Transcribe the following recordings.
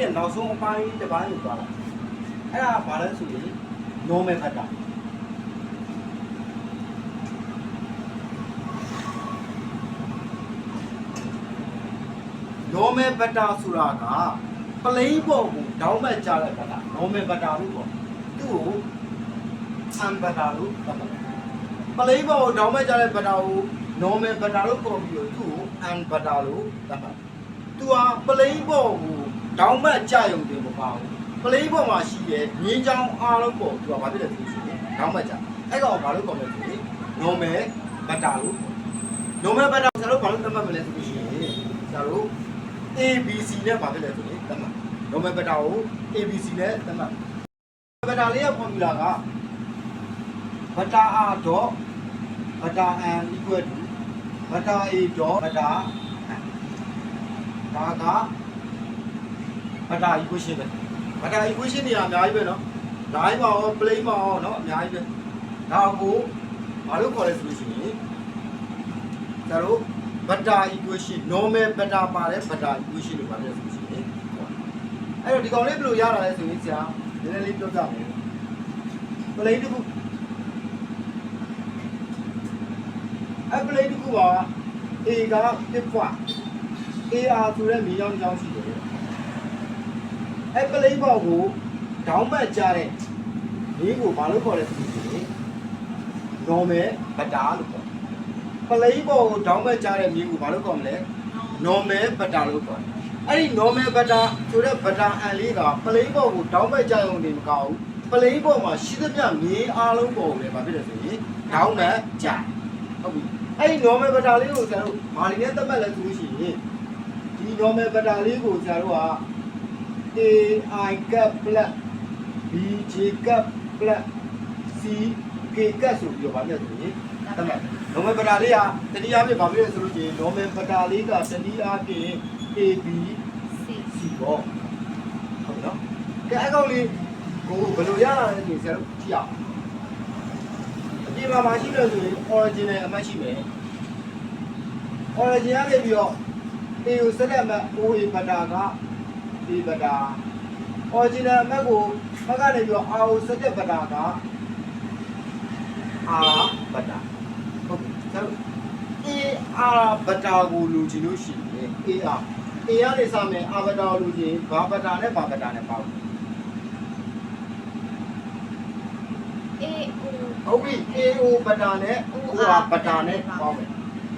ရဲ့နောက်ဆုံးအပိုင်းတစ်ပိုင်းကိုသွားတာအဲ့ဒါဘာလဲဆိုရင် normal factor normal factor ဆိုတာက plane ပေါ်ကိုဒေါင်းမဲ့ကြတဲ့ factor normal factor လို့ပေါ့သူ့ကို un factor လို့သတ်မှတ်တယ် plane ပေါ်ကိုဒေါင်းမဲ့ကြတဲ့ factor ကို normal factor လို့ခေါ်ပြီးတော့သူ့ကို un factor လို့သတ်မှတ်တယ်သူဟာ plane ပေါ်ကို ဒေါင်းမဲ့ကြရုံတင်မပါဘူး plane ပေါ်မှာရှိတဲ့မြင်းချောင်းအားလုံးပေါ်သူကဘာဖြစ်လဲဆိုလို့ရှိရင်ဒေါင်းမဲ့ကြအဲ့ကောင်ဘာလို့ခေါ်လဲဆိုရင် normal factor လို့ခေါ်တယ် normal factor ဆရာတို့ဘာလို့သတ်မှတ်မလဲဆိုလို့ရှိရင်ဆရာတို့ ABC နဲ့ဘာဖြစ်လဲဆိုရင်သတ်မှတ် normal factor ကို ABC နဲ့သတ်မှတ် factor လေးရဲ့ formula က beta r dot beta n equal to beta a dot beta n ဒါက ဘတာ equation ပဲဘတာ equation တွေကအများကြီးပဲနော် line မှာရော plane မှာရောနော်အများကြီးပဲဒါကိုဘာလို့ခေါ်လဲဆိုလို့ရှိရင်ဒါတို့ဘတာ equation normal ဘတာပါတဲ့ဘတာ equation လို့ပြောတယ်ဆိုလို့ရှိရင်အဲ့တော့ဒီကောင်လေးဘယ်လိုရတာလဲဆိုရင်ဆရာနည်းနည်းလေးပြောပြမယ် plane တစ်ခုအပလေးတစ်ခုက A က1 point AR ဆိုတဲ့မြေကြောင်းကြောင်းရှိတယ် အဲ့ plane ဘောက်ကိုဒေါင်းပတ်ကြတဲ့မြေကိုဘာလို့ခေါ်လဲဆိုရင် normal beta လို့ခေါ်တယ် plane ဘောက်ကိုဒေါင်းပတ်ကြတဲ့မြေကိုဘာလို့ခေါ်မလဲ normal beta လို့ခေါ်တယ်အဲ့ဒီ normal beta ဆိုတဲ့ beta အန်လေးက plane ဘောက်ကိုဒေါင်းပတ်ကြရုံနေမကဘူး plane ဘောက်မှာရှိသမျှမြေအားလုံးပေါ်ကိုလည်းဘာဖြစ်လဲဆိုရင်ဒေါင်းပတ်ကြဟုတ်ပြီအဲ့ဒီ normal beta လေးကိုကျွန်တော်တို့မာလီနဲ့သတ်မှတ်လဲဆိုလို့ရှိရင်ဒီ normal beta လေးကိုကျွန်တော်တို့က AI cap plus BJ cap plus C K cap ဆိုပြီးတော့ဗာပြဆိုရင်တတ်မှတ် normal beta လေးကတတိယပြဗာပြဆိုလို့ရှိရင် normal beta လေးကတတိယပြ AB C ပေါ့ဟုတ်ပြီနော်ကဲအကောင်လေးကိုဘယ်လိုရလာလဲဆိုရင်ဆရာတို့ကြည့်အောင်အပြင်မှာမရှိလို့ဆိုရင် original အမှတ်ရှိမယ် origin ကနေပြီးတော့ A ကိုဆက်လက်အမှတ် OA beta က A beta original အမှတ်ကိုဘက်ကနေပြီးတော့ R ကိုဆက်လက် beta က R beta ဟုတ်ပြီဆရာတို့ AR beta ကိုလူချင်လို့ရှိရင် AR A ကနေစမယ် R beta ကိုလူချင်ဘာ beta နဲ့ဘာ beta နဲ့ပေါ့ဟုတ်ပြီ AO beta နဲ့ OR beta နဲ့ပေါ့မယ်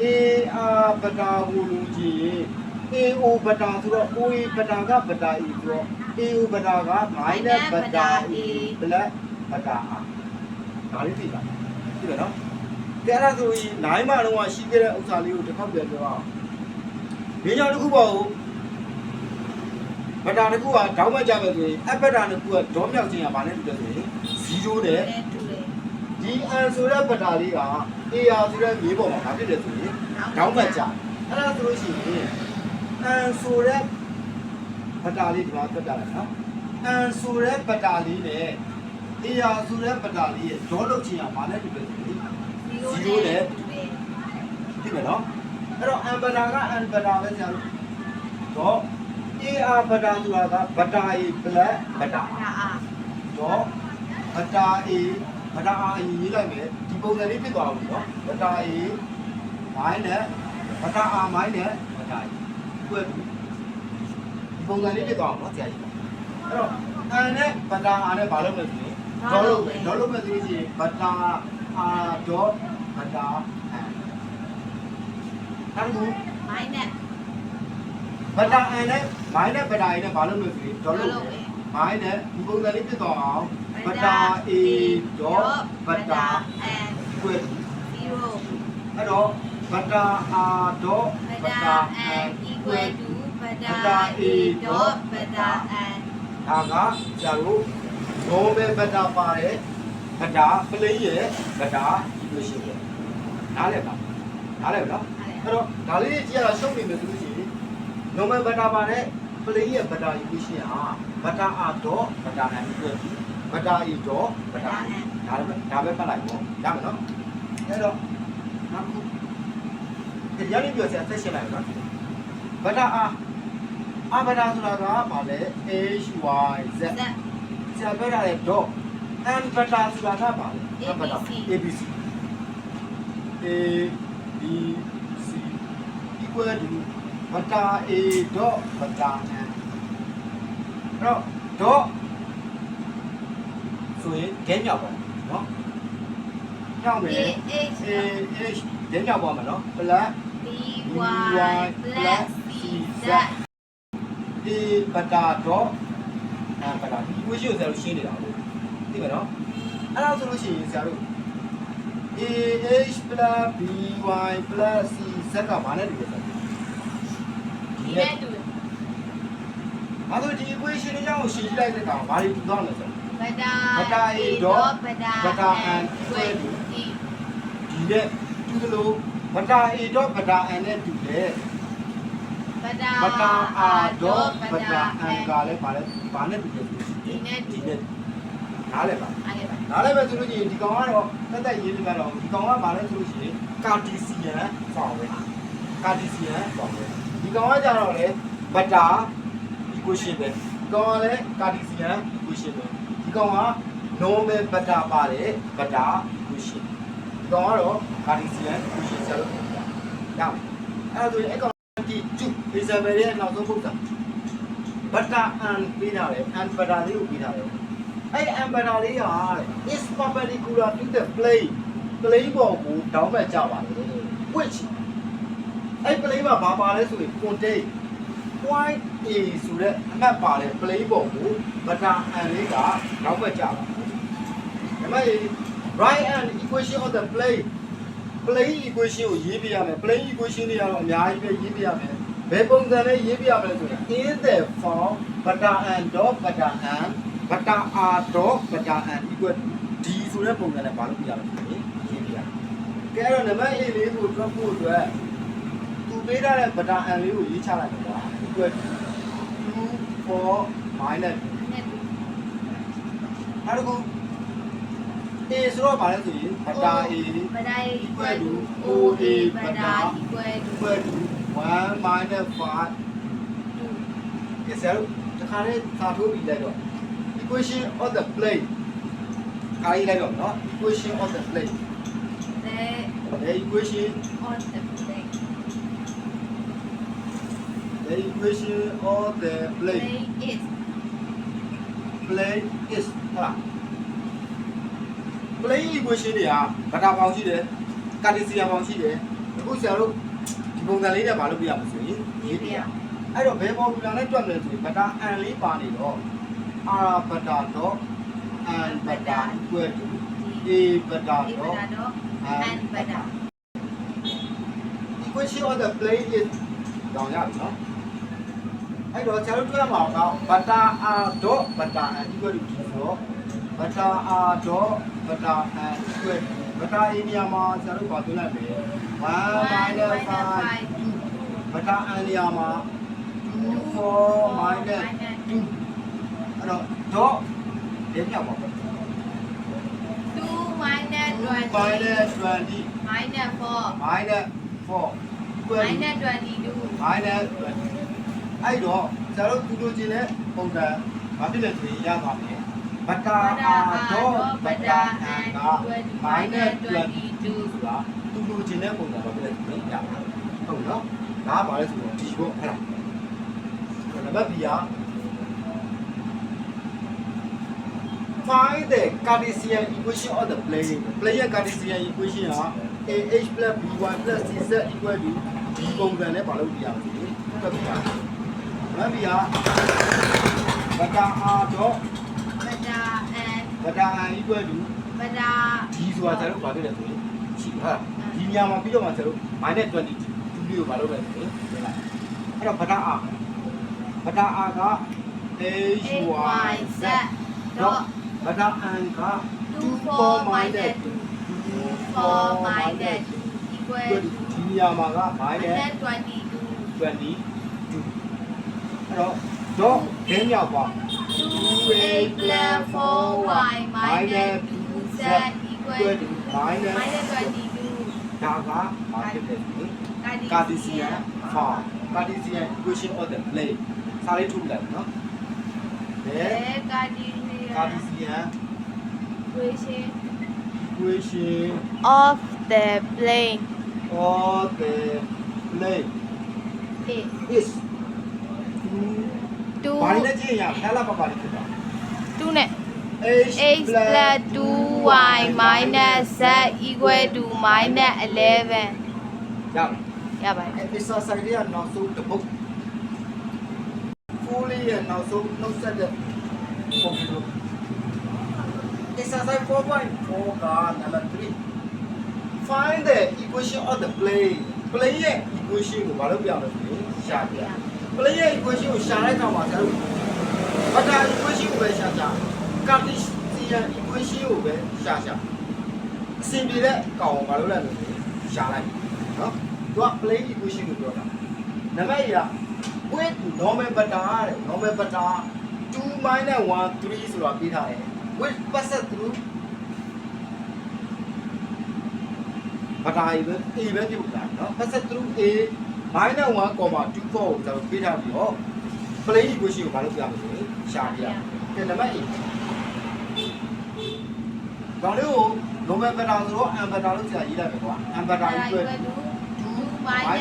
AR ဘတာကိုလူကြည့်ရင် AO ဘတာဆိုတော့ OA ဘတာကဘတာ E ဆိုတော့ AO ဘတာက minus ဘတာ E plus ဘတာ R ဒါလေးသိလားသိတယ်နော်ကဲအဲ့ဒါဆိုရင်နိုင်မှာတော့ရှိခဲ့တဲ့ဥစ္စာလေးကိုတစ်ခေါက်ပြန်ပြောအောင်ဒီကြောင့်တစ်ခုပေါ့ဘတာတစ်ခုကဒေါင်းမကြမယ်ဆိုရင်အဘတာတစ်ခုကဒေါမြောက်ခြင်းကဘာနဲ့တူလဲဆိုရင်0နဲ့ဒီ N ဆိုတဲ့ဘတာလေးက AR ဆိုတဲ့မြေပေါ်မှာဘာဖြစ်လဲဆိုရင်ဒေါင်းမကြအဲ့ဒါဆိုလို့ရှိရင် N ဆိုတဲ့ဘတာလေးဒီမှာတက်တာနော် N ဆိုတဲ့ဘတာလေးနဲ့ AR ဆိုတဲ့ဘတာလေးရဲ့ဒေါလုပ်ခြင်းကဘာနဲ့တူလဲဆိုရင်သိမယ်နော်အဲ့တော့ N ဘတာက N ဘတာပဲဆရာတို့တော့ AR ဘတာဆိုတာကဘတာ A ဘတာတော့ဘတာ A ဘတာ R အရင်ရေးလိုက်မယ်ဒီပုံစံလေးဖြစ်သွားဘူးနော်ဘတာ A မိုင်းနဲ့ဘတာ R မိုင်းနဲ့ဘတာ E တွဲပြီးဒီပုံစံလေးဖြစ်သွားအောင်နော်ဆရာကြီးအဲ့တော့ N နဲ့ဘတာ R နဲ့ဘာလုပ်မလဲဆိုရင်ဒေါ်လုပ်မယ်ဒေါ်လုပ်မယ်ဆိုလို့ရှိရင်ဘတာ R ဒေါ်ဘတာ N အဲ့ဒါဘတာ N နဲ့မိုင်းနဲ့ဘတာ E နဲ့ဘာလုပ်မလဲဆိုရင်ဒေါ်လုပ်မယ်မိုင်းနဲ့ဒီပုံစံလေးဖြစ်သွားအောင်ဘတာ A ဒေါ်ဘတာတွဲပြီးအဲ့တော့ ဘတာ R ဒေါ်ဘတာ N တွဲပြီးဒါကကျတော့ဘောပဲဗတာပါတယ်ဗတာပလိရဲ့ဗတာလို့ရှိတယ်နားလဲပါနားလဲနော်အဲ့တော့ဒါလေးကြည့်ရတာရှုပ်နေမယ်ဆိုလို့ရှိရင် normal ဗတာပါတဲ့ပလိရဲ့ဗတာ equation ဟာဗတာ r တော့ဗတာ n ပြီးဗတာ e တော့ဗတာ n ဒါပဲဒါပဲပတ်လိုက်ပေါ့ရမယ်နော်အဲ့တော့နောက် တစ်ခုဒီရရင်ပြောစရာဆက်ရှင်းလိုက်နော်ဗတာ r အဘတာဆိုတာကဘာလဲ h y z ဆရာပြောတာလေ dot and ဘတာဆိုတာကဘာလဲ ABC abc a b c equal to ဘတာ a dot ဘတာ n အဲ့တော့ dot ဆိုရင်ဂဲမြောက်ပါနော်ညောက်မယ် A H a h ဂဲမြောက်ပါမယ်နော် plus B Y plus C Z a ဘတာတော့အဘတာဒီ equation ကိုဆရာတို့ရှင်းနေတာလို့သိမယ်နော်အဲ့ဒါဆိုလို့ရှိရင်ဆရာတို့ a h plus b y plus c z ကဘာနဲ့တူလဲဆိုတော့ဒီနဲ့တူဘာလို့ဒီ equation လေးကိုရှင်းကြည့်လိုက်တဲ့ကောင်ဘာတွေတူတော့လဲဆိုတော့ဘတာဘတာ A dot ဘတာဘတာ N equal to D ဒီနဲ့တူသလို ဘတာ a တော့ဘတာ n နဲ့တူတယ်ဘတာဘတာ r တော့ဘဘတာတာ n ကလည်းဘာလဲဘာနဲ့တူလဲဆိုဒီနဲ့တူဒီနဲ့နားလဲပါအားရပါနားလဲပဲဆိုလို့ရှိရင်ဒီကောင်ကတော့တက်တက်ရေးပြတော့ဒီကောင်ကဘာလဲဆိုလို့ရှိရင်ကာတီစီယန်ဖောင်ပဲကာတီစီယန်ဖောင်ပဲဒီကောင်ကကြတော့လေဘတာ equation ပဲဒီကောင်ကလည်းကာတီစီယန် equation ပဲဒီကောင်က normal ဘတာပါတယ်ဘတာ equation ဒီကောင် ကတော့ကာတီစီယန် equation ဆက်လို့ရအောင်အဲ့ဒါဆိုရင်အကောင်ဒီ2 example ရဲ့နောက်ဆုံးပုဒ်တာဘတာအန်ပေးတာလေအန်ဘတာလေးကိုပေးတာလေအဲ့အန်ဘတာလေးဟာ is perpendicular to the plane plane ပေါ်ကိုတောင်းမဲ့ကြပါလေ which အဲ့ plane မှာဘာပါလဲဆိုရင် contain point A ဆိုတဲ့အမှတ်ပါတဲ့ plane ပေါ်ကိုဘတာအန်လေးကတောင်းမဲ့ကြပါဒါပေမဲ့ right hand equation of the plane plane equation ကိုရေးပြရမယ် plane equation တွေကတော့အများကြီးပဲရေးပြရမယ်ဘယ်ပုံစံနဲ့ရေးပြရမလဲဆိုရင် in the form ဘတာအန်တော့ဘတာအန်ဘတာ r တော့ဘတာအန် equal to d ဆိုတဲ့ပုံစံနဲ့ဘာလို့ပြရမလဲဆိုရင်ရေးပြရမယ်ကဲတော့နံပါတ် A လေးကိုတွက်ဖို့အတွက်သူပေးထားတဲ့ဘတာအန်လေးကိုရေးချလိုက်ပါ equal to 2 4 minus နဲ့တူနောက် တစ်ခု A ဆိုတော့ဗာလဲဆိုရင်ဘတာ A ဘတာ equal to OA ဘတာ equal to equal to 1 minus 5 2 ကဲဆရာတို့တခါလေးစာထိုးပြီးလိုက်တော့ equation of the plane ခါရေးလိုက်တော့နော် equation of the plane the the equation on the plane the equation of the plane plane is plane is ဟုတ်လား plane equation တွေကဘတာပေါင်းရှိတယ်ကာတီစီယံပေါင်းရှိတယ်အခုဆရာတို့ဒီပုံစံလေးနဲ့မလုပ်ပြရမှာဆိုရင်ရေးပြရအဲ့တော့ဘယ်ပေါ်ပူလာနဲ့တွက်မလဲဆိုရင်ဘတာအန်လေးပါနေတော့အာဘတာတော့အန်ဘတာ equal to a ဘတာ A ဘတော့တာတော့ and ဘတာ equation of the plane is တောင်းရပြီနော်အဲ့တော့ဆရာတို့တွေ့ရမှာကဘတာ r တော့ဘတာ n equal to ဆိုတော့ ဘတာ r တော့ဘတာ n equal to ဘတာ a နေရာမှာဆရာတို့ပါသွင်းလိုက်ပြီ1 minus 5ဘတာ n နေရာမှာ2 4 minus 2အဲ့တော့တော့ဒီမြောက်ပါဘူး 2 minus 20 minus 20 minus 4 minus 4 equal to minus 22 minus 20အဲ့တော့ကျန်တော်တို့တူတူချင်းတဲ့ပုံစံဘာဖြစ်လဲဆိုရင်ရပါမယ် ဘတာအာတော့ဘတာအန်က minus 22ဆိုတာတူတူချင်းတဲ့ပုံစံဘာဖြစ်လဲဆိုရင်ရပါဟုတ်နော်ဒါကဘာလဲဆိုတော့ဒီကိုဟဲ့လားနံပါတ် B က find the Cartesian equation of the plane plane ရဲ့ Cartesian equation က AH plus BY plus CZ equal to ဒီပုံစံနဲ့ဘာလို့ပြရမလဲတွက်ပြရအောင်။မဘီယာဘတာ R တော့ဘတာ and ဘတာ N equal to ဘတာဒီဆိုတာကျတော့ဘာဖြစ်လဲဆိုရင်ရှိဟာဒီညမှာပြီးတော့မှကျတော့ minus 20ဒီလေးကိုဘာလုပ်လဲဆိုရင်ပြန်လိုက်အဲ့တော့ဘတာ R ဘတာ R က HY Z တော့ဘတာ N က24 minus 4 minus equal ဒီညမှာက minus minus 22 22အဲ့တော့တော့ဒင်းမြောက်ပါ 2a plus 4y minus 2z equal to minus minus 22ဒါကဘာဖြစ်လဲဆိုရင် Cartesian Cartesian form Cartesian equation of the plane စာခါလေးထုတ်လိုက်နော်ဘဘယ်ယ်ကာဒီနီယာကာဒီစီယန်ဝေရှင် equation of the plane of the plane အေး is 2ဘာလဲကြည့်ရအောင်လာပါပါလေးဖြစ်တာ2နဲ့ h x plus 2y minus z equal to minus 11ရပါရပါတယ် exercise လေးကနောက်ဆုံးတစ်ပုတ် full လေးရဲ့နောက်ဆုံးနှုတ်ဆက်တဲ့ပုံစံလို့ exercise 4.4က number 3 find the equation of the plane plane ရဲ့ equation ကိုဘာလို့ပြမလဲဆိုရင်ရှာပြ play ရဲ့ equation ကိုရှာတဲ့အခါမှာကျွန်တော်ဘတ်တာ equation ကိုပဲရှာရှာ Cartesian equation ကိုပဲရှာရှာအစဉ်ပြေတဲ့ကောင်ကိုမလုပ်လိုက်လို့ရှာလိုက်နော်သူက play equation ကိုပြောတာနံပါတ်ရ with normal butter တဲ့ normal butter 2 minus 1 3ဆိုတာပေးထားတယ် with passes through ဘာသာရေးပဲ A ပဲပြုတ်တာနော် passes through A minus 1 comma 2 4ကိုကျွန်တော်ပေးထားပြီးတော့ plane equation ကိုဘာလို့ပြမလဲရှာပြရကဲနံပါတ် A ကောင်လေးကို normal beta ဆိုတော့ am beta လို့ဆရာရေးလိုက်မယ်ကွာ am beta equal to 2 minus 1 3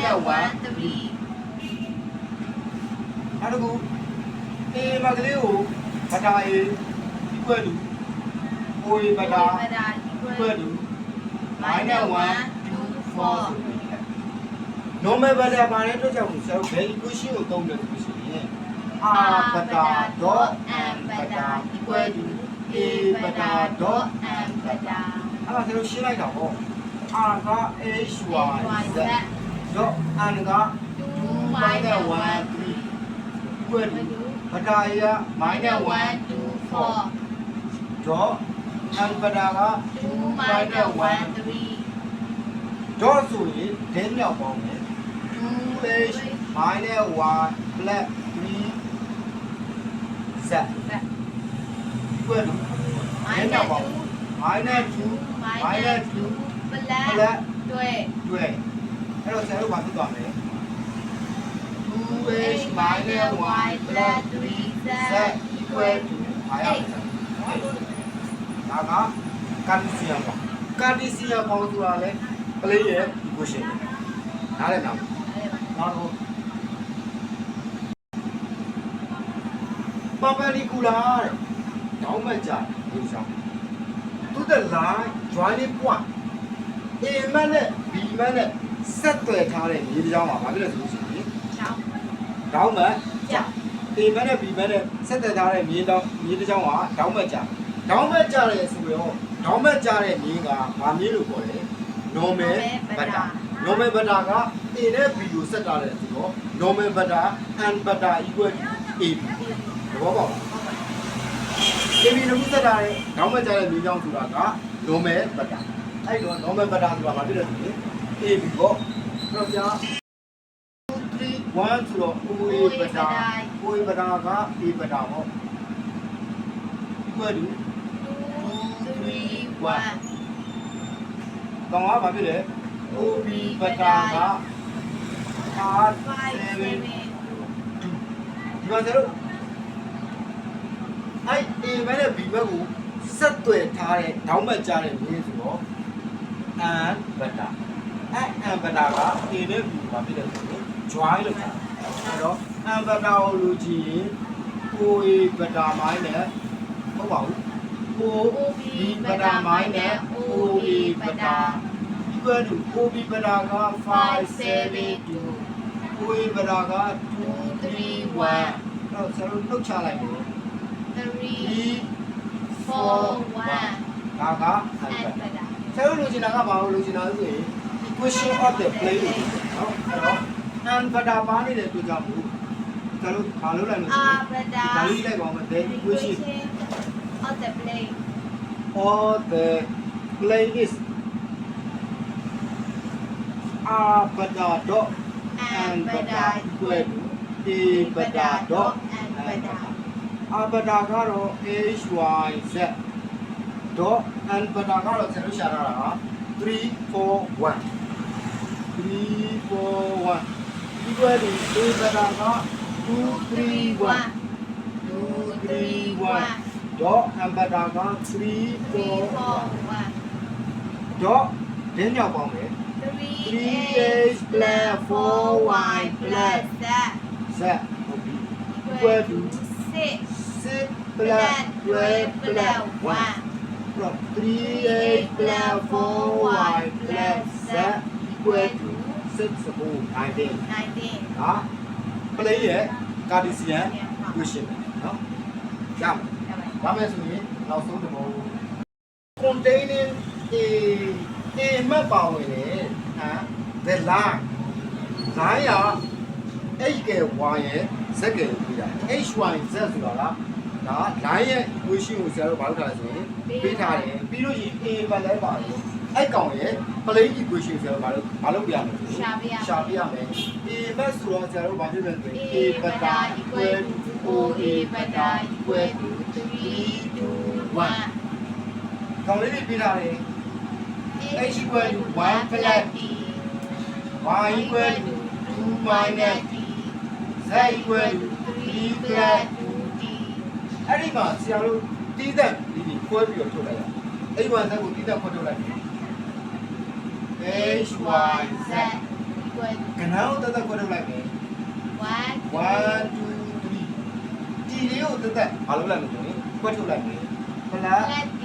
နောက်တစ်ခု A မကလေးကိုဘတာ A equal to OA ဘတာ equal to minus 1 2 4 normal ဘတာပါတဲ့အတွက်ကြောင့်ဆရာတို့ bell equation ကိုသုံးတယ်ဆိုလို့ရှိရင် R ဘတာ dot M ဘတာ equal to A ဘတာ dot m ဘတာအဲ့ဒါဆရာတို့ရှင်းလိုက်တာပေါ့ R က H Y Z dot N က2 minus 1 3 equal to ဘတာရ minus 1 2 4 dot M ဘတာက2 minus 1 3 dot ဆိုရင်ဒင်းမြောက်ပေါင်းတယ် 2h minus 1 plus 3 z equal to ဒင်းမြောက်ပေါင်း minus 2 minus 2 plus တွေ့တွေ့အဲ့တော့ဆရာတို့ဘာဖြစ်သွားမလဲ 2h minus 1 plus 3z equal to ဘာရဒါကကာတီစီယံပေါ့ကာတီစီယံပေါင်းဆိုတာလဲပလေးရဲ့ equation နားလည်လားနောက် တော့ပပလီကူလာတဲ့တောင်းမှတ်ကြလို့ဆောင်သူတဲ့ line joining point A မနဲ့ B မနဲ့ဆက်သွယ်ထားတဲ့မြေကြောင်းမှာဘာဖြစ်လဲဆိုလို့ရှိရင်ချောင်းတောင်းမှတ်ကြောက် A မနဲ့ B မနဲ့ဆက်သွယ်ထားတဲ့မြေတောင်းမြေတစ်ကြောင်းကတောင်းမှတ်ကြတောင်းမှတ်ကြတယ်ဆိုတော့တောင်းမှတ်ကြတဲ့မြေကဘာမြေလို့ခေါ်လဲ normal beta normal beta က A နဲ့ B ကိုဆက်ထားတယ်ဆိုတော့ normal beta and beta equal to AB သဘောပေါက်လား AB လို့ဆက်ထားတဲ့တောင်းမှတ်ကြတဲ့မြေကြောင်းဆိုတာက normal beta အဲ့တော့ normal beta ဆိုတာဘာဖြစ်လဲဆိုရင် AB ပေါ့အဲ့တော့ကြာ3 1ဆိုတော့ OA beta OA beta က A beta ပေါ့ equal to 2 3 1ကောင်ကဘာဖြစ်လဲ OB ဘတာက R 5 7 7ဒီမှာကျတော့အဲ့ A ဘက်နဲ့ B ဘက်ကိုဆက်သွယ်ထားတဲ့ဒေါင်းမက်ကြတဲ့မြင်းဆိုတော့ N ဘတာအဲ့ N ဘတာက A နဲ့ B ဘာဖြစ်လဲဆိုရင် join လို့ခေါ်တယ်အဲ့တော့ N ဘတာကိုလူကြည့်ရင် OA ဘတာမိုင်းနဲ့မဟုတ်ပါဘူး OB ဘတာမိုင်းနဲ့ OA ဘတာ equal to OB ဘတာက572 OA ဘတာက231အဲ့တော့ဆရာတို့နှုတ်ချလိုက်မယ်3 4 1ဒါက and ဘတာဆရာတို့လိုချင်တာကဘာလို့လိုချင်တာလဲဆိုရင် equation of the plane နော်အဲ့တော့ and ဘတာပါနေတဲ့အတွက်ကြောင့်မို့ဆရာတို့ဘာလုပ်လိုက်လို့ဆိုရင် R ဘတာဒါလေးလိုက်ပါဦးမယ် the equation of the plane of the plane is r ဘတာ dot and ဘတာ equal to a ဘတာ dot and and ဘတာ r ဘတာကတော့ h y z dot and ဘတာကတော့ဆရာတို့ရှာထားတာက341 341 equal to a ဘတာက2 2 3 1 2 3 1 dot hamburger က Three days play, four wine play. Set. Quê đủ. Six play, quê play, one. From three days play, four wine play. Set. Quê đủ. Six four nineteen. Nineteen. Đó. Play ấy, Cartesian question နော်။ရမယ်။ဒါမဲ့ဆိုရင်နောက်ဆုံးဒီမို containing a a မှတ်ပါဝင်တယ် the line line ရ h က y ရဲ့ z ကပြီးတာ h y z ဆိုတာကဒါ line ရဲ့ equation ကိုဆရာတို့ဘာလုပ်ထားလဲဆိုရင်ပေးထားတယ်ပြီးလို့ရှိရင် a ပဲလဲပါတယ်အဲ့ကောင်ရဲ့ plane equation ဆရာတို့ဘာလုပ်ဘာလုပ်ပြရမလဲဆိုရင်ရှာပေးရမယ်ရှာပေးရမယ် a မှတ်ဆိုတော့ဆရာတို့ဘာဖြစ်လဲဆိုရင် A ဘတာ equal to OA ဘတာ equal to 3 to 1ကောင်လေးတွေပေးထားတယ် H equal to 1 plus D y equal to 2 minus D z equal to 3 plus 2D အဲ့ဒီမှာဆရာတို့တီးသက်ဒီဒီခွဲပြီးတော့ထုတ်လိုက်ရအောင်အဲ့ဒီမှာဇက်ကိုတီးသက်ခွဲထုတ်လိုက်တယ် h y z equal ကနန်းကိုတက်တက်ခွဲထုတ်လိုက်မယ် to 1 2 3ဒီလေးကိုတက်တက်မလုပ်လိုက်လို့ဆိုရင်ခွဲထုတ်လိုက်မယ် plus plus D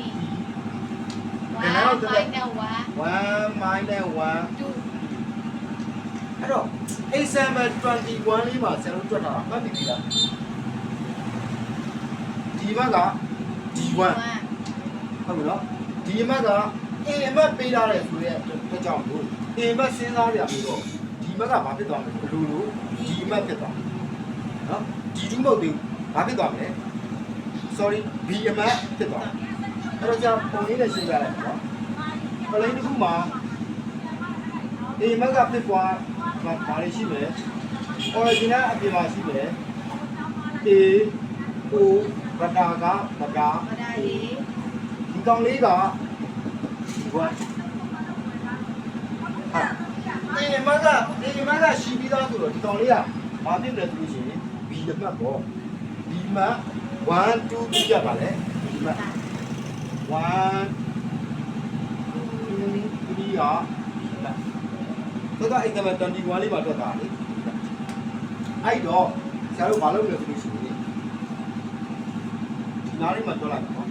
ကနန်းကို1တက်တက် minus 1 minus 1 1 2 အဲ့တော့ example 21လေးမှာဆရာတို့တွက်တာမှတ်မိပြီလားဒီဘက်က D1 ဟုတ်ပြီနော်ဒီအမတ်က A အမတ်ပေးထားတယ်ဆိုတဲ့အတွက်ကြောင့်ကို A အမတ်စဉ်းစားရပြီးတော့ဒီအမတ်ကဘာဖြစ်သွားမလဲဘယ်လိုလိုဒီအမတ်ဖြစ်သွားမယ်နော်ဒီဒူးမဟုတ်သေးဘူးဘာဖြစ်သွားမလဲ sorry B အမတ်ဖြစ်သွားတယ်အဲ့တော့ကြာပုံလေးနဲ့ရှင်းပြလိုက်နော်ပလိန်တစ်ခုမှာ A အမတ်ကဖြစ်သွား မှာဒါလေးရှိမယ် original အပြင်မှာရှိမယ် A O ဗတာကဗတာဗတာရေဒီကောင်လေးကဒီဘွားဟာဒီမကဒီမကရှိပြီးသားဆိုတော့ဒီကောင်လေးကမပြည့်လဲဆိုလို့ရှိရင် B အမှတ်ပေါ့ B မှ1 2ပြည့်ရပါလေ B မှ1 2 3 4 သူကအိမ်ကမှ21လေးပါထွက်တာလေအဲ့တော့ဆရာတို့မလုပ်လို့ဆိုလို့ရှိရင်ဒီနားလေးမှာတွက်လိုက်နော်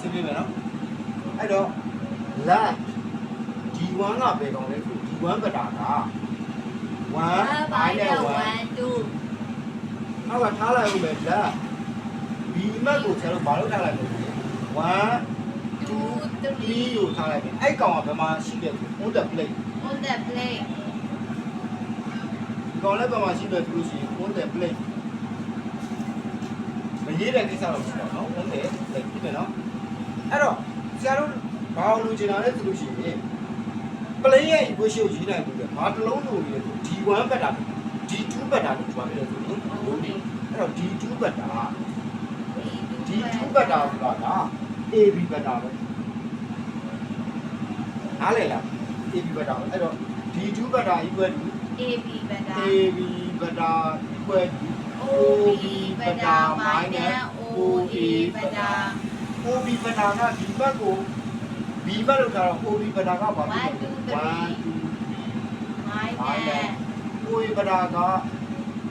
စင်ပြမယ်နော်အဲ့တော့လာဒီ1ကဘယ်ကောင်လဲဆိုဒီ1ပတာက1 by 1 2အဲ့ဒါထားလိုက်ဦးမယ်လာဒီမက်ကိုဆရာတို့မလုပ်ထားလိုက်လို့1 2 3 3ကိုထားလိုက်ပြီအဲ့ကောင်ကဘယ်မှာရှိလဲဆို on the plate on the plate ဒီကောင်လည်းဘယ်မှာရှိလဲဆိုလို့ရှိရင် on the plate မရေးတဲ့ကိစ္စတော့မရှိတော့နော် on the plate ဖြစ်တယ်နော်အဲ့တော့ဆရာတို့ဘာလို့လူချင်တာလဲဆိုလို့ရှိရင် plane ရဲ့ equation ကိုရေးနိုင်ပြီလေဘာတစ်လုံးလို့ရေးလဲဆို d1 ဘက်တာ d2 ဘက်တာလို့ပြောပြတယ်ဆိုရင်အဲ့တော့ d2 ဘက်တာ d2 ဘက်တာဆိုတာက ab ဘက်တာပဲ နားလည်လား ab ဘက်တာပဲအဲ့တော့ d2 ဘက်တာ equal to AB ဘတာ ab ဘက်တာ equal to OB ဘတာ minus OA ဘတာ OB ဘက်တာကဒီဘက်ကို B ဘက်လောက်ထားတော့ OB ဘက်တာကဘာဖြစ်လဲ1 2 minus ကိုယ်ပဒါက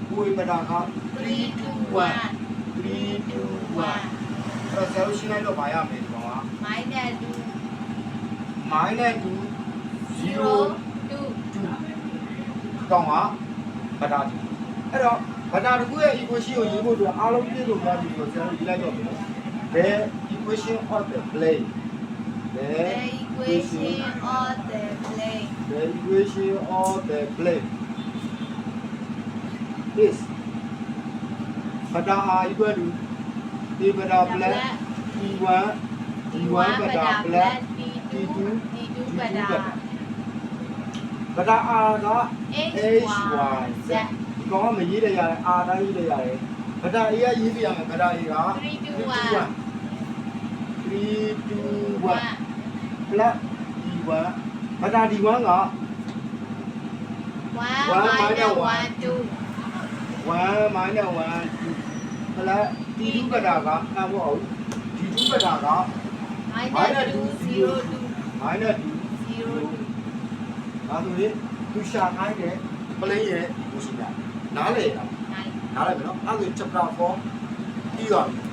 ကိုယ်ပဒါက3 3 to 2 1 1 3 2 1အဲ့တော့ဆရာတို့ရှင်းလိုက်တော့မရမယ်ဒီကောင်က minus 2 minus 2 0 0 2 2ကောင်ကပဒါဒီအဲ့တော့ပဒါတကူရဲ့ equation ကိုရေးဖို့အတွက်အားလုံးပြည့်စုံသွားပြီဆိုတော့ဆရာတို့ရေးလိုက်တော့မယ် the equation of the plane the the equation of the plane the equation of the plane is ပဒါ r equal to a ပဒါ plus d1 d1 ပဒါ plus D2 D2 ဘတာပဒါ r က H h Y y Z z ဒီကောင်ကမရေးရရတယ် r တိုင်းရေးရရတယ်ပဒါ a ကရေးပြရမယ်ပဒါ a က3 2 1 3 2 1 plus d1 ပဒါ d1 က one minus one two 1 minus 1 2 plus t2 ကတာကဟောဟုတ် t2 ကတာက minus two zero two minus 2 zero two ဒါဆိုရင်သူရှာခိုင်းတယ်ပလိရဲ့ဒီကိုရှိတာနားလေတာ nine နားလိုက်မယ်နော်အဲ့ဒါဆို chapter 4ပြီးသွားပြီ